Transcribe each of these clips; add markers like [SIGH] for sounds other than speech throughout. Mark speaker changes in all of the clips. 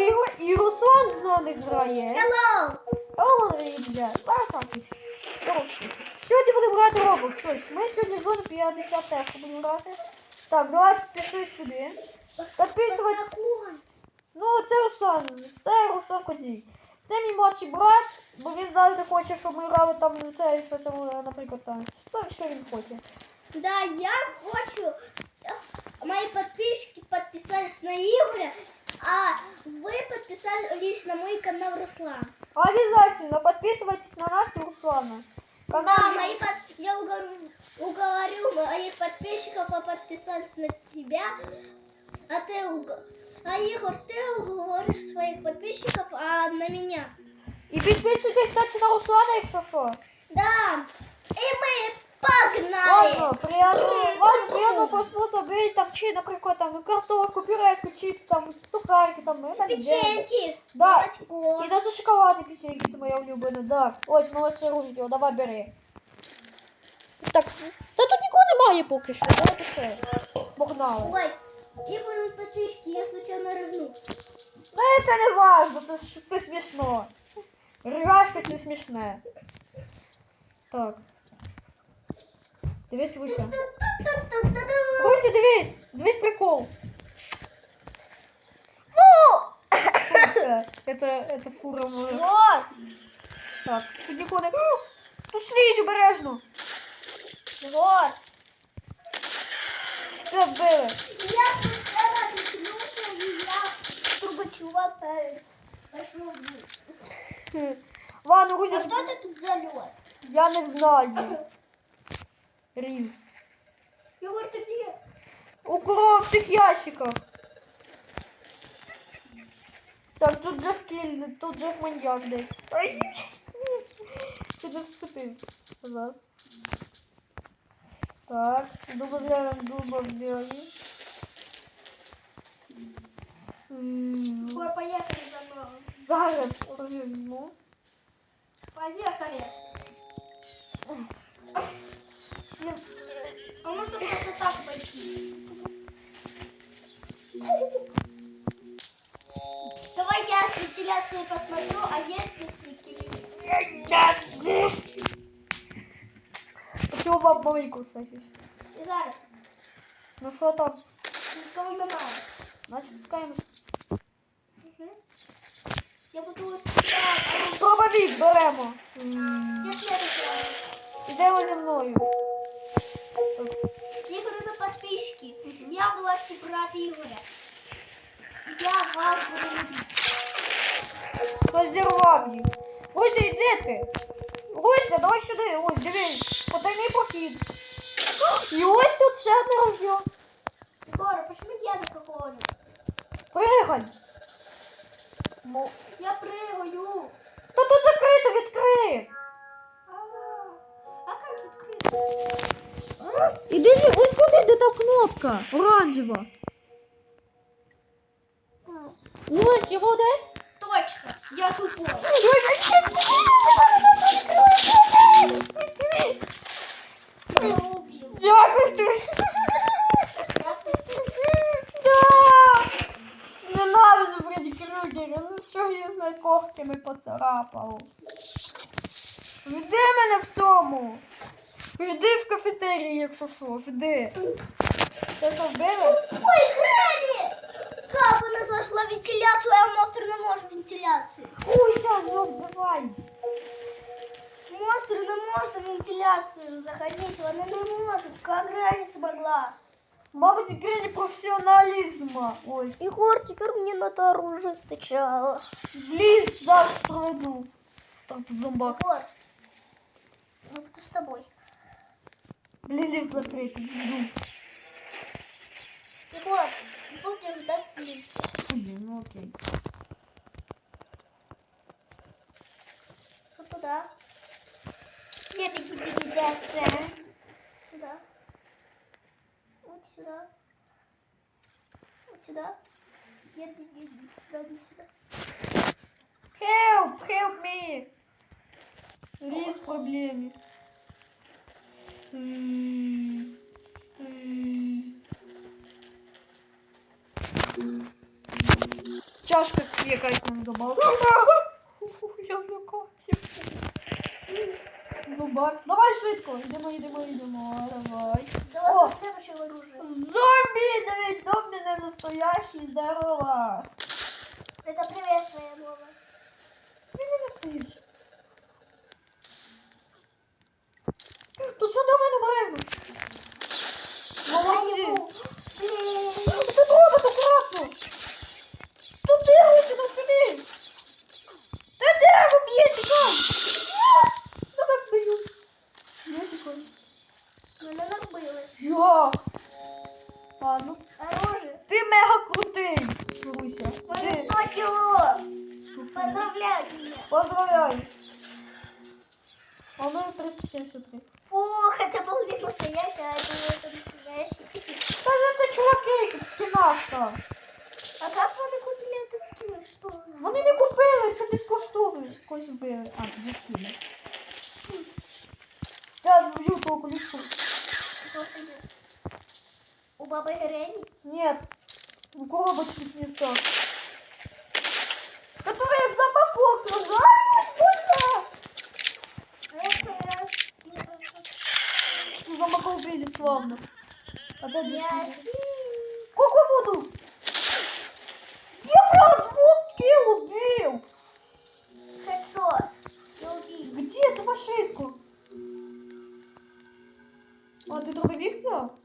Speaker 1: Ігор і Руслан з нами грає.
Speaker 2: Hello!
Speaker 1: О, ребят. Коротше, Сьогодні будемо грати Roblox. Ось, ми сьогодні в зону 50 теж будемо грати. Так, давайте пішли сюди. Підписувати. Ну, це Руслан. Це Руслан Кодзій. Це мій молодший брат, бо він завжди хоче, щоб ми грали там це щось, е, наприклад, там. Що, що він хоче.
Speaker 2: Да, я хочу, мои подписчики подписались на Игоря, а вы подписались на мой канал Руслан.
Speaker 1: Обязательно подписывайтесь на нас и Руслана. Канал
Speaker 2: Да, мои под... я уговорю, уговорю моих подписчиков, а подписались на тебя, а ты уг- а Игорь, ты уговоришь своих подписчиков, а на меня.
Speaker 1: І підписуйтесь, кстати, на Руслана, якщо що.
Speaker 2: Да, и мы!
Speaker 1: Ладно, приятного, ладно, приятного просмотра, беріть там чи, наприклад, там картошку, пюрешку, чипс, там, сухарики, там, ми
Speaker 2: Печеньки,
Speaker 1: Да.
Speaker 2: молочко.
Speaker 1: І навіть шоколадні печеньки, це моя улюблена, да. Ось, молодше руждіо, давай бери. Так, та тут нікого немає поки що, давайте ще. Погнали.
Speaker 2: Ой, Игорь, подписчики, я случайно рыгнул.
Speaker 1: Ну, це не важно, це, ж- це смішно. Ригашка це смішне. Так. Дивись, Руся. Руся, дивись! Дивись прикол. это, это фура моя. Так, тут! Тут слізь обережно.
Speaker 2: Вот.
Speaker 1: Все вбили.
Speaker 2: Я случайно наткнулся, и я, э, пошел вниз.
Speaker 1: Ладно, Руся,
Speaker 2: А что это тут за лед?
Speaker 1: я не знаю. Різ.
Speaker 2: Егор, ты где?
Speaker 1: Укро в цих ящиках. Так, тут Джеф Кіль, тут Джеф маньяк десь. Ай, Ти не вцепив. Зараз. Так, добавляємо, добавляємо. М,
Speaker 2: Егор, поехали за мной.
Speaker 1: Зараз розверну.
Speaker 2: Поехали.
Speaker 1: Щас.
Speaker 2: А можно просто так пойти? Давай я с вентиляцией посмотрю, а если с вентиляцией?
Speaker 1: Почему баб маленьку сосиш?
Speaker 2: И зараз.
Speaker 1: Ну що там?
Speaker 2: Никого не надо.
Speaker 1: Значить, пускаємо.
Speaker 2: Мгм. Я буду искать.
Speaker 1: Дробовик беремо.
Speaker 2: Где следующая?
Speaker 1: Ідемо зі мною.
Speaker 2: Я говорю на подписчики. Я младший брат Игоря. Я вас буду любить.
Speaker 1: Хтось зірвав їх. Руся, йди ти? Руся, давай сюди. Ось, дивись. Потайний прохід. І ось тут ще одне ружьо.
Speaker 2: Егор, почему я не проходю?
Speaker 1: Пригай. Мо-
Speaker 2: Я прыгаю.
Speaker 1: Та тут закрито, відкрий. Іди ж ось сюди, де та кнопка. Оранжева. Ось, я молодець.
Speaker 2: Точно, я тупой. Я убил.
Speaker 1: Дякую тобі. Да! Ненавижу Фредді Крюгера. Ну чого я мене когтями поцарапав? Веди мене в тому. Веди в кафетерії, якщо що, веди. Ти що вбили?
Speaker 2: Ой, Грэнни! Как она зашла в вентиляцию, а монстр не может в вентиляцию.
Speaker 1: Уся, не обзивай.
Speaker 2: Монстр не может в вентиляцию заходить, она не может. Как Грэнни смогла?
Speaker 1: Мабуть, грені професіоналізма. Ось.
Speaker 2: Егор, теперь мне надо оружие сначала.
Speaker 1: Блін, зараз проведу. Там тут зомбак.
Speaker 2: Егор, я буду с тобой.
Speaker 1: Блін, ліфт закритий. Йду.
Speaker 2: Егор, будешь ждать в лифте.
Speaker 1: Блін, ну окей.
Speaker 2: Вот туда,
Speaker 1: Я таки передася.
Speaker 2: сюда. Вот сюда. Вот сюда. Нет, нет, нет, сюда, не сюда.
Speaker 1: Help, help me. Різ в проблемі. М, м. Чашка якась нам добавила. [LAUGHS] Я злякався. Зубак. Давай швидко. Йдемо, йдемо, йдемо. Давай.
Speaker 2: Давай
Speaker 1: О!
Speaker 2: со следующего оружия.
Speaker 1: Зомбі! Дивись, зомбі не настоящий, здорово.
Speaker 2: Это приветствие новое.
Speaker 1: Він не настоящий. Тут все до мене обережно. Молодці. А у мене 373.
Speaker 2: Фух, это был не настоящий, а это это настоящий.
Speaker 1: Та це чуваки в скінах там.
Speaker 2: А как вы купили этот скин? Что?
Speaker 1: Вони не купили, це безкоштовно. Когось вбили. А, це скіни. Я вб'ю того колючку.
Speaker 2: Это? У бабы Грени?
Speaker 1: Нет. У кого бы чуть не стал. Которые за бабок сражались, больно.
Speaker 2: А я проверяю.
Speaker 1: Что за Опять же.
Speaker 2: Я
Speaker 1: буду? Я прям двух убил.
Speaker 2: хедшот. Я убил.
Speaker 1: Где ты машинку? А, ты дробовик взял?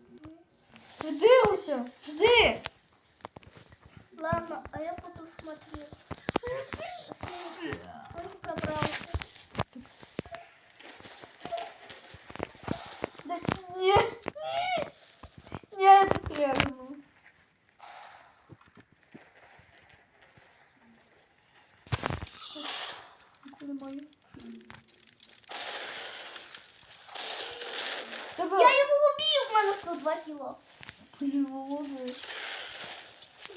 Speaker 1: Жди, Руся, жди.
Speaker 2: Ладно, а я буду смотреть. Смотри, Только пробрался.
Speaker 1: Да нет. Нет, стрельну. Куда мою?
Speaker 2: Я его убил, у меня 102 кило.
Speaker 1: Молодец.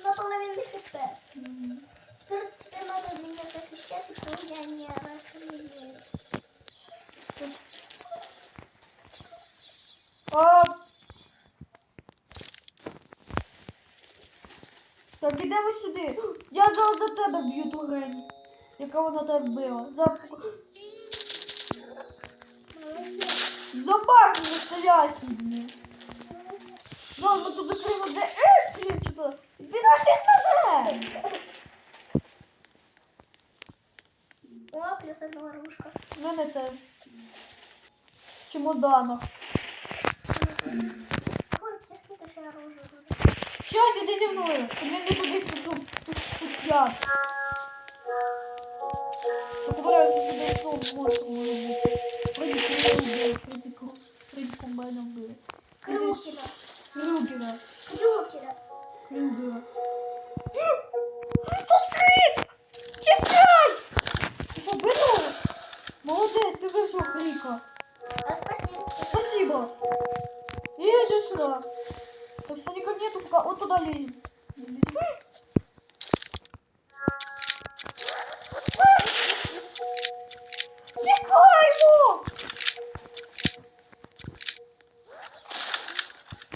Speaker 2: Наполовину хп.
Speaker 1: Мгм.
Speaker 2: Теперь тебе надо меня захищать, то я не расстреляю.
Speaker 1: А... Так, ідемо сюди. Я зараз за тебе б'ю ту грень, яка вона тебе вбила. За... Зомбак настоящий, блін. Зараз ми тут закриємо де... Е, блін, що то? Підожди мене!
Speaker 2: О, плюс одна оружка.
Speaker 1: В мене теж. В чемоданах.
Speaker 2: Ой, где следующее оружие?
Speaker 1: Щас, іди зі мною. Блін, не туди, тут, тут, тут, тут я. Так обережно, туди сон може бути. Фредді Крюгер вбили, Фредді Кру... Фредді Комбайна вбили.
Speaker 2: Крюкера.
Speaker 1: Крюгера.
Speaker 2: Крюкера.
Speaker 1: Крюгера. Тут крик! Тікай! Ти що, вбила? Молодець, ти вижив крика.
Speaker 2: А спасибо.
Speaker 1: Спасибо. Иди сюда. Так Соника нету, пока вот туда лезем. Текай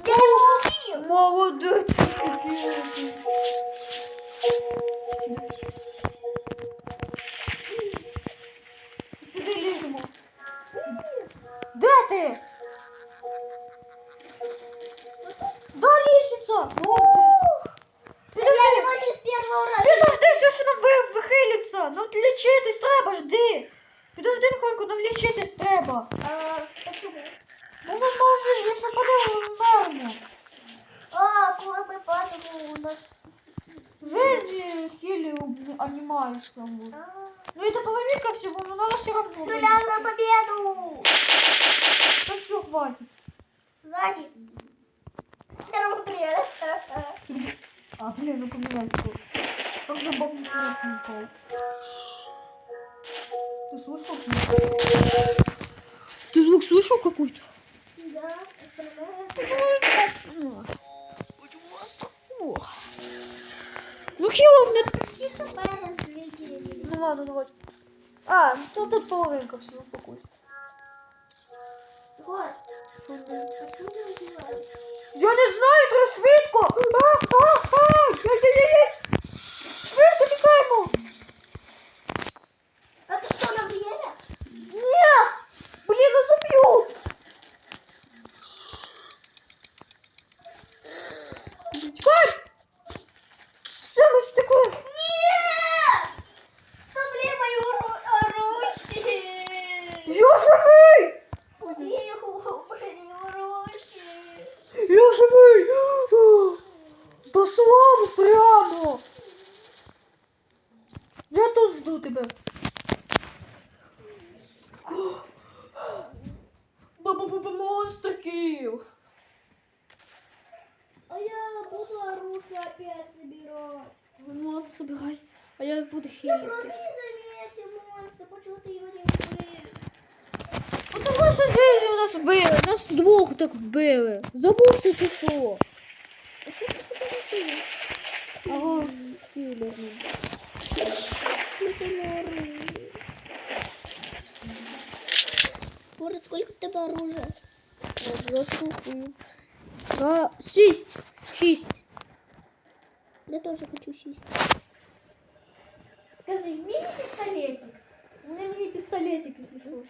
Speaker 2: Я его убил.
Speaker 1: Молодец, такие. Сюди
Speaker 2: нас...
Speaker 1: Жизнь хілі анімаються. вот.
Speaker 2: А,
Speaker 1: Ну, это половинка всего, но надо все равно.
Speaker 2: Стреляю на победу!
Speaker 1: Да все, хватит.
Speaker 2: Сзади. С первого плена.
Speaker 1: А, блин, ну поменяйся. Как забавно смерть не упал. Ты слышал? Ты звук слышал какой-то?
Speaker 2: Да, остальное...
Speaker 1: Ну, Хилов мне...
Speaker 2: Почти хп разлетелись.
Speaker 1: Ну ладно, давай. А, ну тут, тут половинка, все, успокойся.
Speaker 2: Вот.
Speaker 1: Що не-
Speaker 2: Почему не убивают?
Speaker 1: Я не знаю, треба швидко! А, а, а! Яй-яй-яй! Старий! До слави прямо! Я тут жду тебе. Баба-баба монстриків!
Speaker 2: А я буду оружие опять собирать.
Speaker 1: Ну, собирай, а я буду
Speaker 2: Я просто
Speaker 1: хилитись.
Speaker 2: не заметил монстра, почему ты его не убил?
Speaker 1: Ну тому що жизнь нас вбили, нас двох так вбили. Забувся ти що?
Speaker 2: А что ты тебе не
Speaker 1: Ага, кілер.
Speaker 2: Боже, сколько в тебе оружия?
Speaker 1: Заслухаю. А, шість. Шість.
Speaker 2: Я тоже хочу шесть.
Speaker 1: Скажи, мини-пистолетик. У меня мини-пистолетик, если что.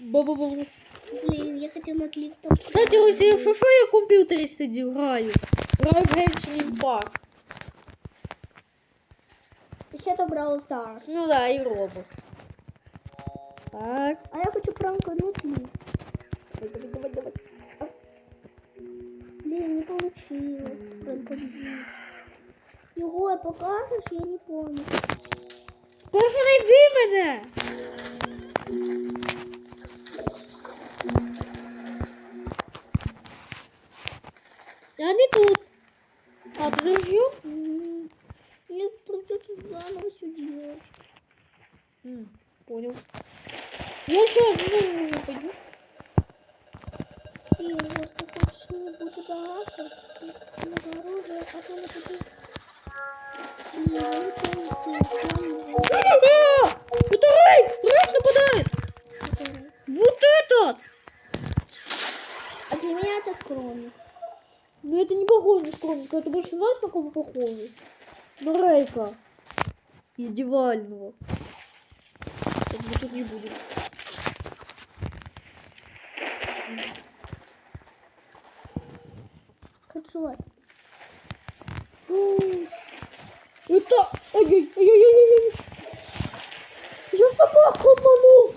Speaker 2: М,
Speaker 1: Баба-баба.
Speaker 2: Блин, я хотел на лифтом.
Speaker 1: Кстати, Руся, якщо що, я в комп'ютері сидів, граю. Граю в Genshin Impact.
Speaker 2: Еще это Brawl Stars.
Speaker 1: Ну да, и Roblox. Так.
Speaker 2: А я хочу пранкануть лифт.
Speaker 1: Давай, давай, давай, давай.
Speaker 2: Блин, не получилось пранкануть. Егор, покажешь? Я не помню.
Speaker 1: Просто найди мене. Понял. Я сейчас знову уже пойду.
Speaker 2: И вот ты хочешь не будет богато, много оружия, а потом это ты помнишь,
Speaker 1: А! Второй! Враг нападает! Вот этот!
Speaker 2: А для меня это скромно.
Speaker 1: Ну это не похоже на скромника, это больше знаешь на кого похоже? На Рейка. Издевального. Мы тут не будем.
Speaker 2: Хочу.
Speaker 1: Это... Ой-ой-ой-ой-ой-ой! Я собаку обманул!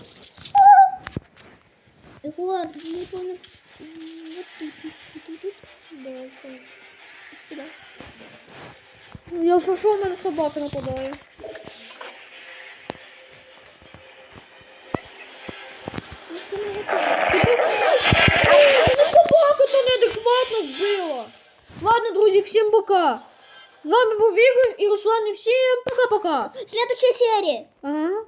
Speaker 2: Егор, не помню. М, Вот тут, тут, тут, тут. Давай, сюда. Вот.
Speaker 1: Я що, що в мене собака нападає? Ладно, друзі, всім пока. З вами був Ігор і Руслан, і всім пока-пока.
Speaker 2: Следующая серия.
Speaker 1: Ага.